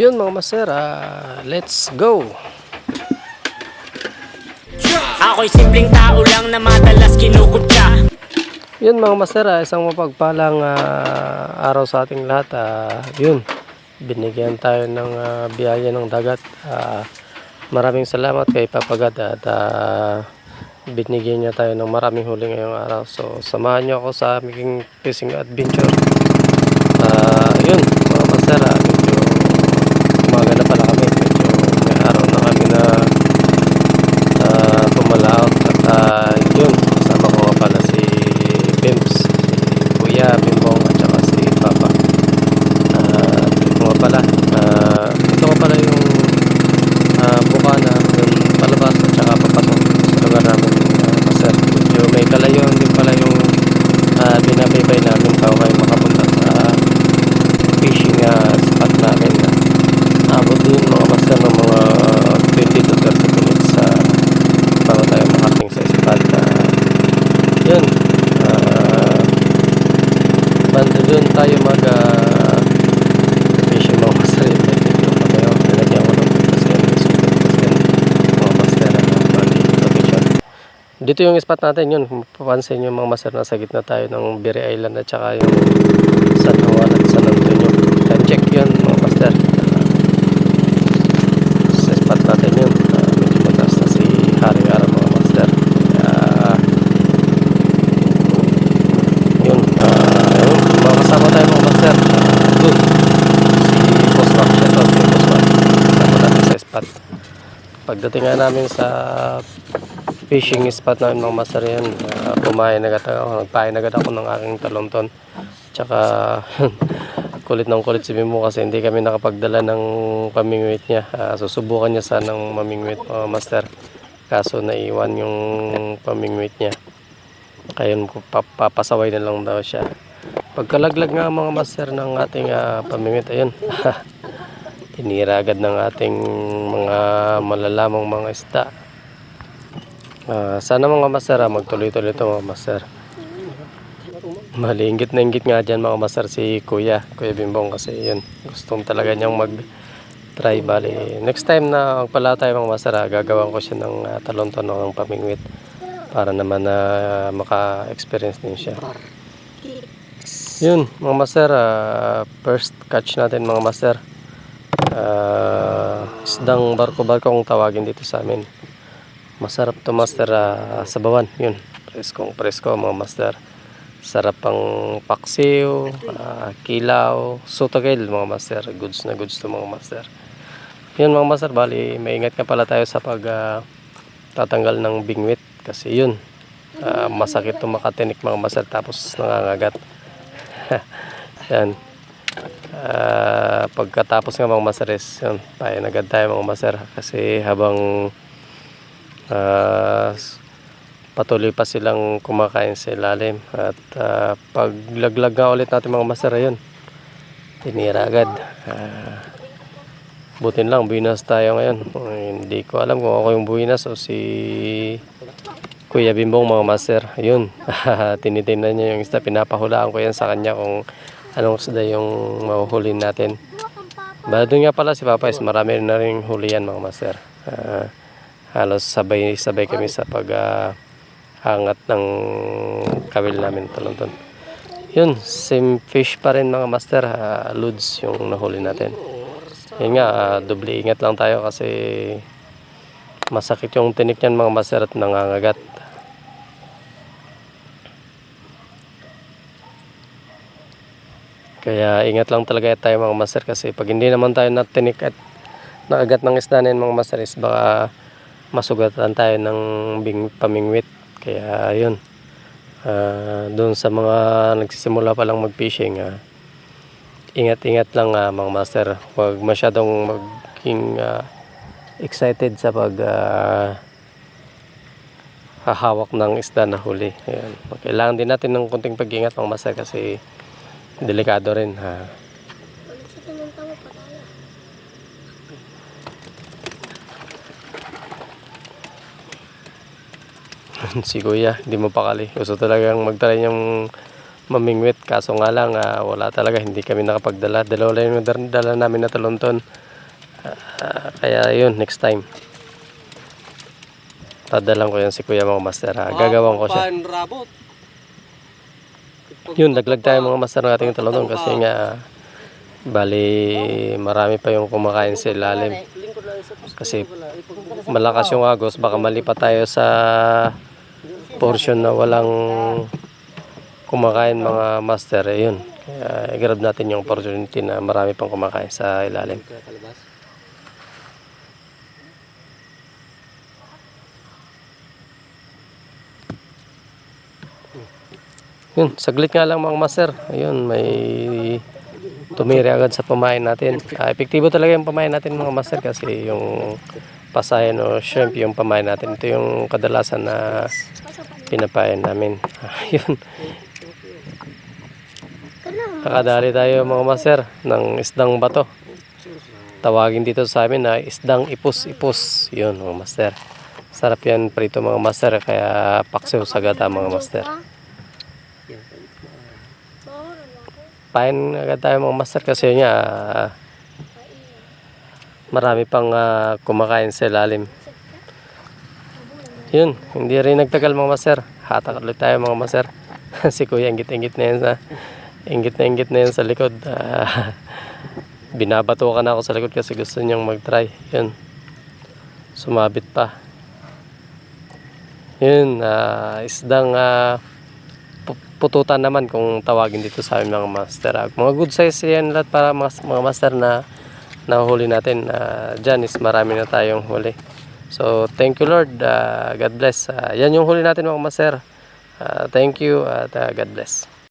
Yun mga master, ah, let's go! Ako'y simpleng tao lang na madalas kinukutya Yun mga master, ah, isang mapagpalang ah, araw sa ating lahat. ah, yun, binigyan tayo ng ah, biyaya ng dagat. Ah, maraming salamat kay Papagad at ah, binigyan niya tayo ng maraming huli ngayong araw. So, samahan niyo ako sa aming fishing adventure. Ah, yun, mga master, ah, medyo umaga na pala kami. Medyo may araw na kami na uh, pumalaot at ah, yun, kasama ko nga pala si Pimps, si Kuya, Bimbong at saka si Papa. Ah, ito nga pala, ah, ito nga pala yung uh, bukana dun palabas at saka papasok sa lugar namin uh, master. Medyo may kalayon din pala yung uh, binabaybay namin bago kayo makapunta sa fishing ah, spot namin. Abot din mga master ng mga 20 to 30 minutes sa bago tayo makarating sa spot. Ah, yun. Uh, banda dun tayo mag ah, fishing mga master. Yung video pa kayo. Nilagyan ko ng pagkas yan. Super pagkas yan. Mga master. ah, bali location. Dito yung spot natin yun. Kung Papansin yung mga master nasa gitna tayo ng Biri Island at saka yung San Juan at San Antonio. Yan check yun mga master. Ah, sa spot natin yun. Ah, medyo mataas na si Haring Araw mga master. Kaya yun. ah, yun. Mga kasama tayo mga master. Ah, dun. Si Boss Mac. Shoutout kay Boss natin sa spot. Pagdating nga namin sa fishing spot namin mga master yan, uh, kumain agad ako, nagpain agad ako ng aking talonton. Tsaka kulit ng kulit si Bimo kasi hindi kami nakapagdala ng pamingwit niya. Ah, susubukan niya sanang mamingwit mga master. Kaso naiwan yung pamingwit niya. Kaya papasaway na lang daw siya. Pagkalaglag nga mga master ng ating ah, pamingwit, ayun. Tinira agad ng ating mga malalamang mga isda. Ah, sana mga master ah, magtuloy-tuloy ito mga master. Mali, ingit na ingit nga dyan mga master si Kuya, Kuya Bimbong kasi yun, gustong talaga niyang mag try bali. Next time na magpala tayo mga master, ah, gagawan ko siya ng uh, talon-talon ng pamingwit para naman na maka-experience din siya. Yun, mga master, ah, first catch natin mga master. Ah, isdang barko-barko ang tawagin dito sa amin. Masarap to master ah, sa bawan. Yun, preskong presko mga master. Sarap pang paksiw, ah, kilaw, sotogel mga master. Goods na goods to mga master. Yun mga master, bali maingat ka pala tayo sa pag ah, tatanggal ng bingwit. Kasi yun, ah, masakit to makatinik mga master tapos nangangagat. Yan. Ah, pagkatapos nga mga masares, yun, payan agad tayo mga maser kasi habang s- patuloy pa silang kumakain sa ilalim. At ah, paglaglag nga ulit natin mga maser yun tinira agad. Ah, butin lang buinas tayo ngayon. Hindi ko alam kung ako yung buinas o si Kuya Bimbong mga master. Yun tinitingnan niya yung isda pinapahulaan ko yan sa kanya kung anong isda yung mahuhuli natin. Bala doon nga pala si Papa is. Marami na rin huli yan mga master. Ah, halos sabay-sabay kami sa pag ah, hangat ng kawil namin talonton. Yun, same fish pa rin mga master. ah, loads yung nahuli natin. Yun nga, ah, doble ingat lang tayo kasi masakit yung tinik niyan mga master at nangangagat. Kaya ingat lang talaga tayo mga master kasi pag hindi naman tayo natinik at nakagat ng isda na yun, mga master is baka masugatan tayo ng bing, pamingwit. Kaya yun. Ah, doon sa mga nagsisimula pa lang mag-fishing, ah, ingat-ingat lang ah, mga master. Huwag masyadong maging ah, excited sa pag ah, hahawak ng isda na huli. Ayan. Kailangan din natin ng konting pag-ingat mga master kasi delikado rin ha. si kuya, hindi mo pakali. Gusto talagang magtry niyang mamingwit. Kaso nga lang, ah, wala talaga. Hindi kami nakapagdala. Dalawa lang yung dala namin na talonton. Ah, kaya yun, next time. Tadalan ko yan si Kuya mga master. ah. Gagawin ko siya. Yun, daglag tayo mga master ng ating talonton kasi nga bali marami pa yung kumakain sa ilalim. Kasi malakas yung agos, baka malipat tayo sa portion na walang kumakain mga master. Eh, yun. Kaya i-grab natin yung opportunity na marami pang kumakain sa ilalim. Yun, saglit nga lang mga master. Ayun, may tumiri agad sa pamain natin. Ah, epektibo talaga yung pamain natin mga master kasi yung pasayan o shrimp yung pamain natin. Ito yung kadalasan na pinapain namin. Ayun. Nakadali tayo mga master ng isdang bato. Tawagin dito sa amin na isdang ipus-ipus. Yun mga master. Sarap yan prito mga master kaya paksiw sa gata mga master. Pain agad tayo mga master kasi nga ah, marami pang ah, kumakain sa ilalim. Yun, hindi rin nagtagal mga master. Hatak ulit tayo mga master. si kuya ingit-ingit na yan sa ingit na ingit na yan sa likod. Ah, binabato ka na ako sa likod kasi gusto niyang mag-try. Yun. Sumabit pa. Yun, ah, isdang pu- pututan naman kung tawagin dito sa mga master. Mga good size yan lahat para mga, mga master na nahuli natin. Uh, Diyan is marami na tayong huli. So, thank you Lord. Ah, God bless. Ah, yan yung huli natin mga master. Ah, thank you at ah, God bless.